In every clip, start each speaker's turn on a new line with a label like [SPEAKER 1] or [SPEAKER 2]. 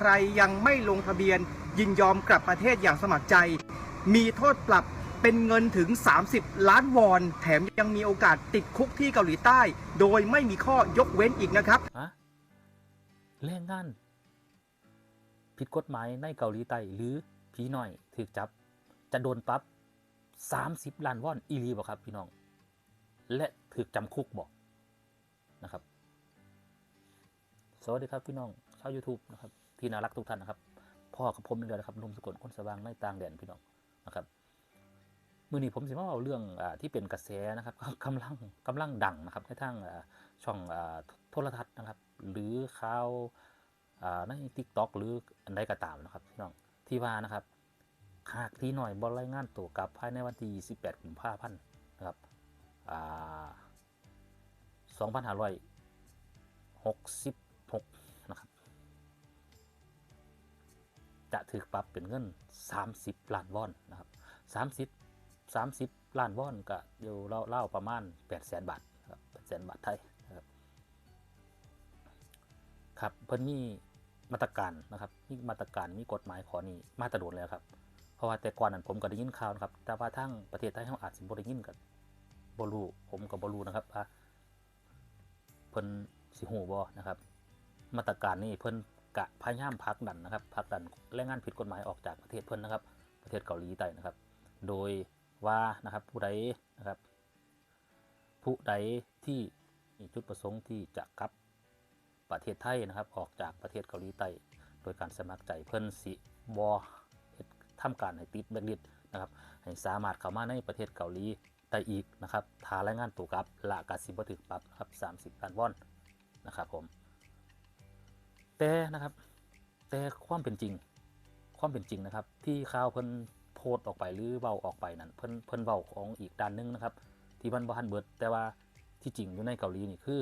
[SPEAKER 1] ใครยังไม่ลงทะเบียน ยินยอมกลับประเทศอย่างสมัครใจ มีโทษปรับเป็นเงินถึง 30 ล้านวอน แถมยังมีโอกาสติดคุกที่เกาหลีใต้ โดยไม่มีข้อยกเว้นอีกนะครับ
[SPEAKER 2] ฮะแรงงาน ผิดกฎหมายในเกาหลีใต้หรือผีหน่อยถูกจับ จะโดนปรับ30 ล้านวอนอีหลีบ่ครับพี่น้อง และถูกจำคุกบ่นะครับ สวัสดีครับพี่น้องชาว YouTube นะครับ ที่น่ารักทุกท่านนะครับพ่อกับผมนี่เลยนะครับนุ่มสกุลคนสว่างในต่างแดนพี่น้องนะครับมื่อนี้ผมสิมาเอาเรื่องอที่เป็นกระแสนะครับกำลังกำลังดังนะครับในทางอ่าช่องโทรทัศน์นะครับ หรือข่าวในทิกตอกหรืออันใดก็ตามนะครับพี่น้องที่ว่านะครับหากที่หน่อยบอลรายงานตัวกลับภายในวันที่28กุมภาพันธ์นะครับอ่า2566 จะถือปรับเป็นเงิน 30 ล้านวอนนะครับ30 30 ล้านวอนก็อยู่เล่าประมาณ8แสนบาทนะครับแสนบาทไทยนะครับครับเพิ่นมีมาตรการนะครับมีมาตรการมีกฎหมายขอนี้มาตรโดนแล้วครับเพราะว่าแต่ก่อนนั้นผมก็ได้ยินข่าวนะครับ แต่ว่าทั้งประเทศไทยเราอาจสิบ่ได้ยินกันบ่รู้ผมก็บ่รู้นะครับเพิ่นสิฮู้บ่นะครับ มาตรการนี้เพิ่น กะพยายามผลักดันนะครับผลักดันแรงงานผิดกฎหมายออกจากประเทศเพิ่อนนะครับ ประเทศเกาหลีใต้นะครับ โดยว่านะครับผู้ใดนะครับ ผู้ใดที่มีจุดประสงค์ที่จะกลับประเทศไทยนะครับ ออกจากประเทศเกาหลีใต้โดยการสมัครใจเพิ่นสิบอเฮ็ดทำการให้ติดแบล็คลิสต์นะครับให้สามารถเข้ามาในประเทศเกาหลีได้อีกนะครับถ้ารายงานตัวกลับละกาสิบถึกปรับครับ30ล้านวอนนะครับผม แต่นะครับ แต่ความเป็นจริง ความเป็นจริงนะครับ ที่ข่าวเพิ่นโพสต์ออกไปหรือเว้าออกไปนั้นเพิ่นเพิ่นเว้าของอีกด้านหนึงนะครับ ที่มันบ่ทันเบิด แต่ว่าที่จริงอยู่ในเกาหลีนี่คือ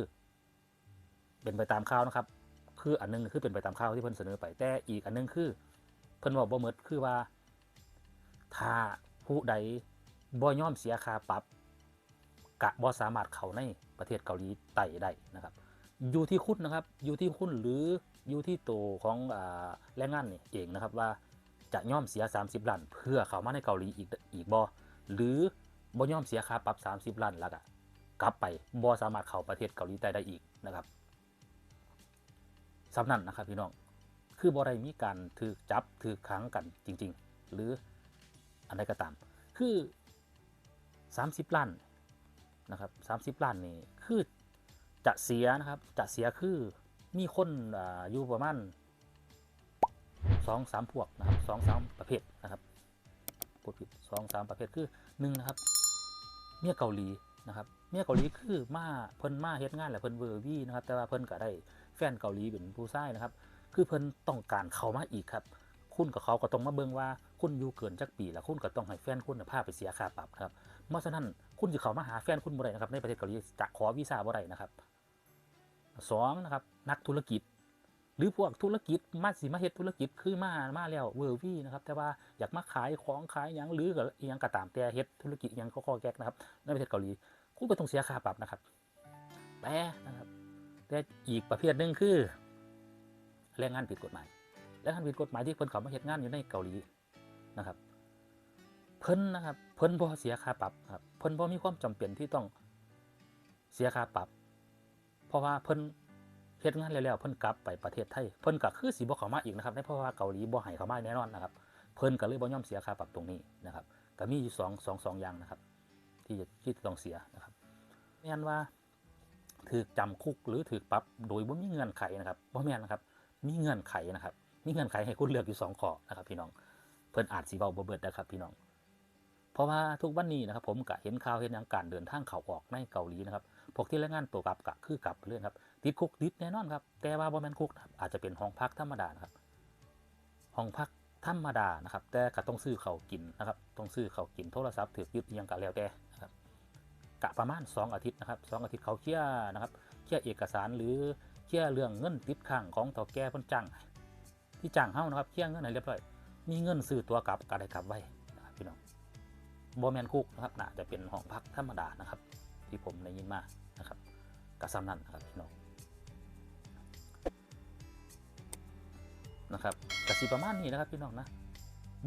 [SPEAKER 2] เป็นไปตามข่าวนะครับ คืออันหนึงคือเป็นไปตามข่าวที่เพิ่นเสนอไปแต่อีกอันหนึงคือ เพิ่นเว้าบ่หมดคือว่าถ้าผู้ใดบ่ยอมเสียค่าปรับกะบ่สามารถเข้าในประเทศเกาหลีใต้ได้นะครับ อยู่ที่คุณนะครับ อยู่ที่คุณหรือ อยู่ที่ตัวของอแรงงานนี่เองนะครับว่าจะย่อมเสีย 30ล้านเพื่อเข้ามาในเกาหลีอีกอีกบ่หรือบ่ย่อมเสียค่าปรับ 30ล้านแล้วก็กลับไปบ่สามารถเข้าประเทศเกาหลีใต้ได้อีกนะครับสำนั้นนะครับพี่น้องคือบ่ได้มีการถือจับถือขังกันจริง ๆ หรืออันใดก็ตาม คือ 30ล้านนะครับ30ล้านนี่คือจะเสียนะครับจะเสียคือ มีคนออยู่ประมาณสองสามพวกนะครับสองสามประเภทนะครับพูดผิดสองสามประเภทคือหนึ่งนะครับ เมียเกาหลีนะครับ เมียเกาหลีคือมาเพิ่นมาเฮ็ดงานแหละเพิ่นเวอร์วี่นะครับ แต่ว่าเพิ่นก็ได้แฟนเกาหลีเป็นผู้ชายนะครับ คือเพิ่นต้องการเขามาอีกครับ คุณกับเขาก็ต้องมาเบิ่งว่าคุณอยู่เกินจักปีแล้วคุณก็ต้องให้แฟนคุณพาไปเสียค่าปรับครับเพราะฉะนั้นคุณจะเข้ามาหาแฟนคุณบ่ได้นะครับในประเทศเกาหลีจะขอวีซ่าบ่ได้นะครับ สองนะครับนักธุรกิจ หรือพวกธุรกิจมาสิมาเฮ็ดธุรกิจคือมามาแล้วเวอร์วี่นะครับแต่ว่าอยากมาขายของขายหยังหรือก็อิหยังก็ตามแต่เฮ็ดธุรกิจอิหยังก็ข้อแก๊กนะครับในประเทศเกาหลีคุณก็ต้องเสียค่าปรับนะครับแต่นะครับแต่อีกประเภทหนึ่งคือแรงงานผิดกฎหมายแรงงานผิดกฎหมายที่เพิ่นเขามาเฮ็ดงานอยู่ในเกาหลีนะครับ เพิ่นนะครับ เพิ่นบ่เสียค่าปรับครับ เพิ่นบ่มีความจำเป็นที่ต้องเสียค่าปรับ เพราะว่าเพิ่นเฮ็ดงานแล้วๆเพิ่นกลับไปประเทศไทยเพิ่นก็คือสิบ่เข้ามาอีกนะครับในเพราะว่าเกาหลีบ่ให้เข้ามาแน่นอนนะครับ เพิ่นก็เลยบ่ยอมเสียค่าปรับตรงนี้นะครับก็มีอยู่สองสองสองอย่างนะครับ ที่จะที่ต้องเสียนะครับแม่นว่าถูกจำคุกหรือถูกปรับโดยบ่มีเงื่อนไขนะครับบ่แม่นนะครับ มีเงื่อนไขนะครับ มีเงื่อนไขให้คุณเลือกอยู่สองข้อนะครับ พี่น้องเพิ่นอาจสิเว้าบ่เบิดนะครับ พี่น้อง เพราะว่าทุกวันนี้นะครับ ผมก็เห็นข่าวเห็นหยังการเดินทางเข้าออกในเกาหลีนะครับ พวกที่แรงงานตัวกลับก็คือกลับเรื่องครับ ติดคุกติดแน่นอนครับ แต่ว่าบ่แมนคุกนะครับอาจจะเป็นห้องพักธรรมดานะครับ ห้องพักธรรมดานะครับ แต่ก็ต้องซื้อเขากินนะครับ ต้องซื้อเขากินโทรศัพท์ถือยึดยังก็แล้วแต่นะครับกะประมาณ 2 อาทิตย์นะครับสองอาทิตย์เขาเคลียนะครับเคลียเอกสารหรือเคลียเรื่องเงินติดค้างของเฒ่าแก่พิ่นจ้างที่จ้างเฮานะครับเคลียเงินให้เรียบร้อยมีเงินซื้อตัวกลับก็ได้กลับไว้นะครับพี่น้องบ่แมนคุกนะครับน่าจะเป็นห้องพักธรรมดานะครับ ที่ผมได้ยินมา นะครับกะซ้ำนั่นนะครับพี่น้องนะครับกสิประมาณนี้นะครับพี่น้องนะ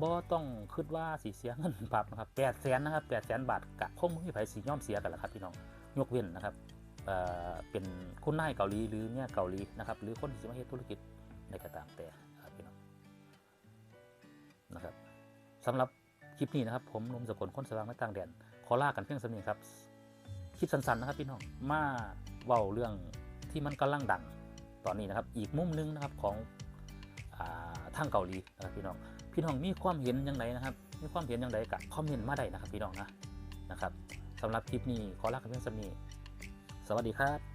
[SPEAKER 2] บ่ต้องคิดว่าสีเสียเงินปรับนะครับแปดแสนนะครับแปดแสนบาทกะคงไม่มีไผสีย่อมเสียกันแหละครับพี่น้องยกเว้นนะครับเอ่อเป็นคุณนายเกาหลีหรือเนี่ยเกาหลีนะครับหรือคนที่จะมาเฮ็ดธุรกิจในกระตามแต่ครับพี่น้องนะครับสำหรับคลิปนี้นะครับผมนุ่มสกลคนสว่างในต่างแดนขอลากันเพียงสำนี้ครับ ลิปสั้นๆนะครับพี่น้องมาเว้าเรื่องที่มันกำลังดังตอนนี้นะครับ อีกมุมหนึงนะครับของอทางเกาหลีนะครับพี่น้อง พี่น้องมีความเห็นยังไงนะครับ มีความเห็นยังไงกับคอมเมนต์มาได้นะครับพี่น้องนะนะครับสำหรับคลิปนี้ขอลากันเพียงสำนี้สวัสดีครับ